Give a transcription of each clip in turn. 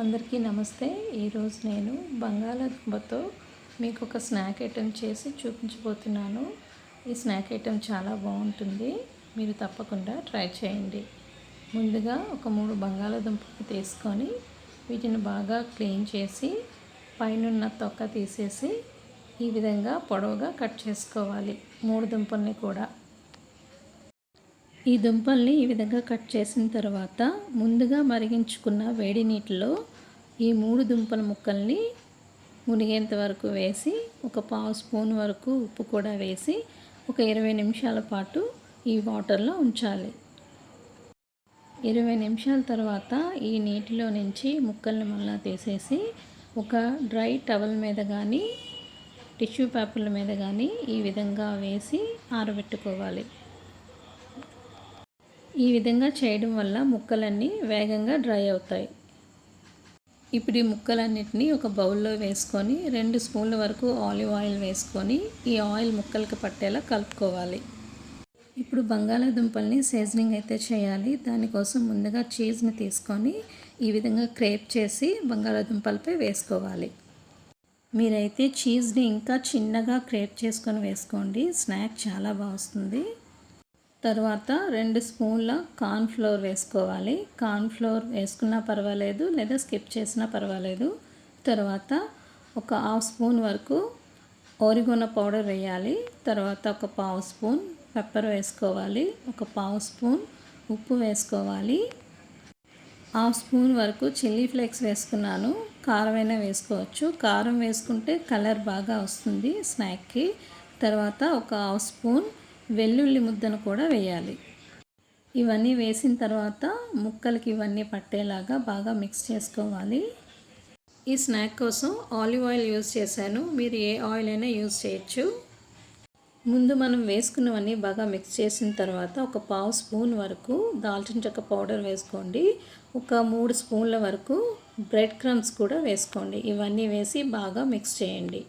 అందరికీ నమస్తే. ఈరోజు నేను బంగాళాదుంపతో మీకు ఒక స్నాక్ ఐటెం చేసి చూపించబోతున్నాను. ఈ స్నాక్ ఐటెం చాలా బాగుంటుంది. మీరు తప్పకుండా ట్రై చేయండి. ముందుగా ఒక మూడు బంగాళాదుంపలు తీసుకొని వీటిని బాగా క్లీన్ చేసి పైనున్న తొక్క తీసేసి ఈ విధంగా పొడవుగా కట్ చేసుకోవాలి. మూడు దుంపల్ని కూడా. ఈ దుంపల్ని ఈ విధంగా కట్ చేసిన తర్వాత ముందుగా మరిగించుకున్న వేడి నీటిలో ఈ మూడు దుంపల ముక్కల్ని మునిగేంత వరకు వేసి ఒక పావు స్పూన్ వరకు ఉప్పు కూడా వేసి ఒక ఇరవై నిమిషాల పాటు ఈ వాటర్లో ఉంచాలి. ఇరవై నిమిషాల తర్వాత ఈ నీటిలో నుంచి ముక్కల్ని మళ్ళా తీసేసి ఒక డ్రై టవల్ మీద కానీ టిష్యూ పేపర్ల మీద కానీ ఈ విధంగా వేసి ఆరబెట్టుకోవాలి. ఈ విధంగా చేయడం వల్ల ముక్కలన్నీ వేగంగా డ్రై అవుతాయి. ఇప్పుడు ఈ ముక్కలన్నిటినీ ఒక బౌల్లో వేసుకొని రెండు స్పూన్ల వరకు ఆలివ్ ఆయిల్ వేసుకొని ఈ ఆయిల్ ముక్కలకి పట్టేలా కలుపుకోవాలి. ఇప్పుడు బంగాళాదుంపల్ని సీజనింగ్ అయితే చేయాలి. దానికోసం ముందుగా చీజ్ని తీసుకొని ఈ విధంగా క్రేప్ చేసి బంగాళాదుంపలపై వేసుకోవాలి. మీరైతే చీజ్ని ఇంకా చిన్నగా క్రేప్ చేసుకొని వేసుకోండి. స్నాక్ చాలా బాగుంది తర్వాత రెండు స్పూన్ల కార్న్ఫ్లోర్ వేసుకోవాలి. కార్న్ ఫ్లోర్ వేసుకున్నా పర్వాలేదు లేదా స్కిప్ చేసినా పర్వాలేదు. తర్వాత ఒక హాఫ్ స్పూన్ వరకు ఓరిగోన పౌడర్ వేయాలి. తర్వాత ఒక పావు స్పూన్ పెప్పర్ వేసుకోవాలి. ఒక పావు స్పూన్ ఉప్పు వేసుకోవాలి. హాఫ్ స్పూన్ వరకు చిల్లీ ఫ్లేక్స్ వేసుకున్నాను. కారమైనా వేసుకోవచ్చు. కారం వేసుకుంటే కలర్ బాగా వస్తుంది స్నాక్కి. తర్వాత ఒక హాఫ్ స్పూన్ వెల్లుల్లి ముద్దను కూడా వేయాలి. ఇవన్నీ వేసిన తర్వాత ముక్కలకి ఇవన్నీ పట్టేలాగా బాగా మిక్స్ చేసుకోవాలి. ఈ స్నాక్ కోసం ఆలివ్ ఆయిల్ యూజ్ చేశాను. మీరు ఏ ఆయిల్ అయినా యూజ్ చేయొచ్చు. ముందు మనం వేసుకున్నవన్నీ బాగా మిక్స్ చేసిన తర్వాత ఒక పావు స్పూన్ వరకు దాల్చిన చెక్క పౌడర్ వేసుకోండి. ఒక మూడు స్పూన్ల వరకు బ్రెడ్ క్రమ్స్ కూడా వేసుకోండి. ఇవన్నీ వేసి బాగా మిక్స్ చేయండి.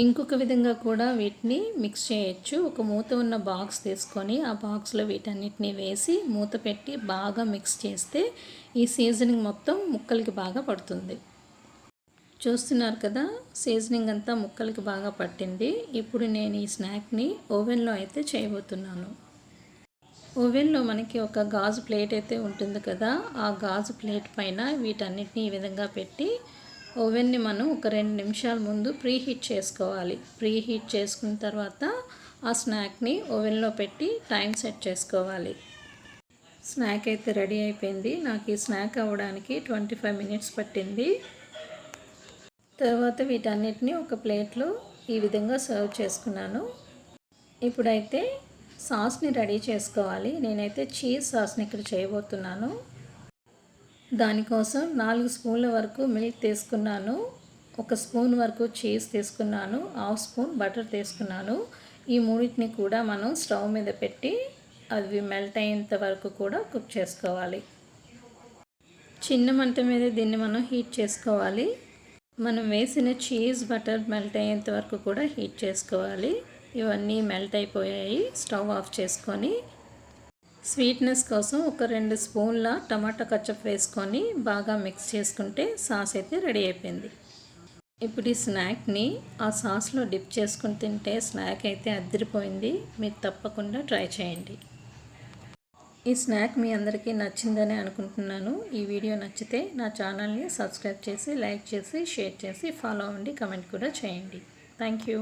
ఇంకొక విధంగా కూడా వీటిని మిక్స్ చేయొచ్చు. ఒక మూత ఉన్న బాక్స్ తీసుకొని ఆ బాక్స్లో వీటన్నిటిని వేసి మూత పెట్టి బాగా మిక్స్ చేస్తే ఈ సీజనింగ్ మొత్తం ముక్కలకి బాగా పడుతుంది. చూస్తున్నారు కదా సీజనింగ్ అంతా ముక్కలకి బాగా పట్టింది. ఇప్పుడు నేను ఈ స్నాక్ని ఓవెన్లో అయితే చేయబోతున్నాను. ఓవెన్లో మనకి ఒక గాజు ప్లేట్ అయితే ఉంటుంది కదా ఆ గాజు ప్లేట్ పైన వీటన్నిటిని ఈ విధంగా పెట్టి ఓవెన్ని మనం ఒక రెండు నిమిషాల ముందు ప్రీ హీట్ చేసుకోవాలి. ప్రీ హీట్ చేసుకున్న తర్వాత ఆ స్నాక్ని ఓవెన్లో పెట్టి టైం సెట్ చేసుకోవాలి. స్నాక్ అయితే రెడీ అయిపోయింది. నాకు ఈ స్నాక్ అవ్వడానికి ట్వంటీ ఫైవ్ మినిట్స్ పట్టింది. తర్వాత వీటన్నిటిని ఒక ప్లేట్లో ఈ విధంగా సర్వ్ చేసుకున్నాను. ఇప్పుడైతే సాస్ని రెడీ చేసుకోవాలి. నేనైతే చీజ్ సాస్ని ఇక్కడ చేయబోతున్నాను. దానికోసం నాలుగు స్పూన్ల వరకు మిల్క్ తీసుకున్నాను. ఒక స్పూన్ వరకు చీజ్ తీసుకున్నాను. హాఫ్ స్పూన్ బటర్ తీసుకున్నాను. ఈ మూడింటిని కూడా మనం స్టవ్ మీద పెట్టి అవి మెల్ట్ అయ్యేంత వరకు కూడా కుక్ చేసుకోవాలి. చిన్న మంట మీద దీన్ని మనం హీట్ చేసుకోవాలి. మనం వేసిన చీజ్ బటర్ మెల్ట్ అయ్యేంత వరకు కూడా హీట్ చేసుకోవాలి. ఇవన్నీ మెల్ట్ అయిపోయాయి. స్టవ్ ఆఫ్ చేసుకొని స్వీట్నెస్ కోసం ఒక రెండు స్పూన్ల టమాటా కచ్చప్ వేసుకొని బాగా మిక్స్ చేసుకుంటే సాస్ అయితే రెడీ అయిపోయింది. ఇప్పుడు ఈ స్నాక్ని ఆ సాస్లో డిప్ చేసుకుని తింటే స్నాక్ అయితే అద్దరిపోయింది. మీరు తప్పకుండా ట్రై చేయండి. ఈ స్నాక్ మీ అందరికీ నచ్చిందని అనుకుంటున్నాను. ఈ వీడియో నచ్చితే నా ఛానల్ని సబ్స్క్రైబ్ చేసి లైక్ చేసి షేర్ చేసి ఫాలో అవ్వండి. కమెంట్ కూడా చేయండి. Thank you.